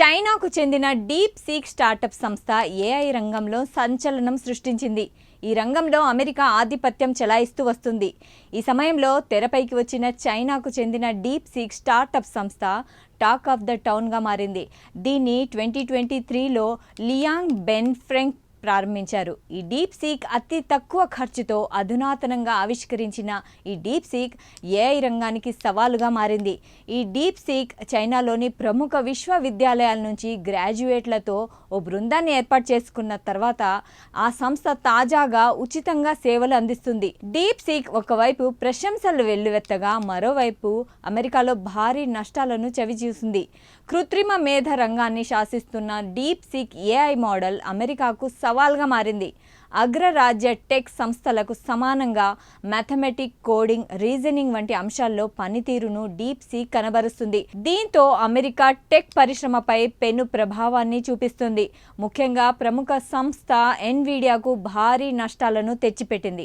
చైనాకు చెందిన DeepSeek startup సంస్థ ఏఐ రంగంలో సంచలనం సృష్టించింది. ఈ రంగంలో అమెరికా ఆధిపత్యం చెలాయిస్తూ వస్తుంది. ఈ సమయంలో తెరపైకి వచ్చిన చైనాకు చెందిన డీప్ సీక్ స్టార్టప్ సంస్థ టాక్ ఆఫ్ ద టౌన్గా మారింది. దీన్ని ట్వంటీ ట్వంటీ త్రీలో లియాంగ్ బెన్ ఫ్రెంక్ ప్రారంభించారు. ఈ డీప్ సీక్ అతి తక్కువ ఖర్చుతో అధునాతనంగా ఆవిష్కరించిన ఈ డీప్ సీక్ ఏఐ రంగానికి సవాలుగా మారింది. ఈ డీప్ సీక్ చైనాలోని ప్రముఖ విశ్వవిద్యాలయాల నుంచి గ్రాడ్యుయేట్లతో ఓ బృందాన్ని ఏర్పాటు చేసుకున్న తర్వాత ఆ సంస్థ తాజాగా ఉచితంగా సేవలు అందిస్తుంది. డీప్ సీక్ ఒకవైపు ప్రశంసలు వెల్లువెత్తగా మరోవైపు అమెరికాలో భారీ నష్టాలను చవిచూసింది. కృత్రిమ మేధ రంగాన్ని శాసిస్తున్న డీప్ సీక్ ఏఐ మోడల్ అమెరికాకు సవాల్గా మారింది. అగ్రరాజ్య టెక్ సంస్థలకు సమానంగా మ్యాథమెటిక్ కోడింగ్ రీజనింగ్ వంటి అంశాల్లో పనితీరును డీప్ సీ కనబరుస్తుంది. దీంతో అమెరికా టెక్ పరిశ్రమపై పెను ప్రభావాన్ని చూపిస్తుంది. ముఖ్యంగా ప్రముఖ సంస్థ ఎన్విడియాకు భారీ నష్టాలను తెచ్చిపెట్టింది.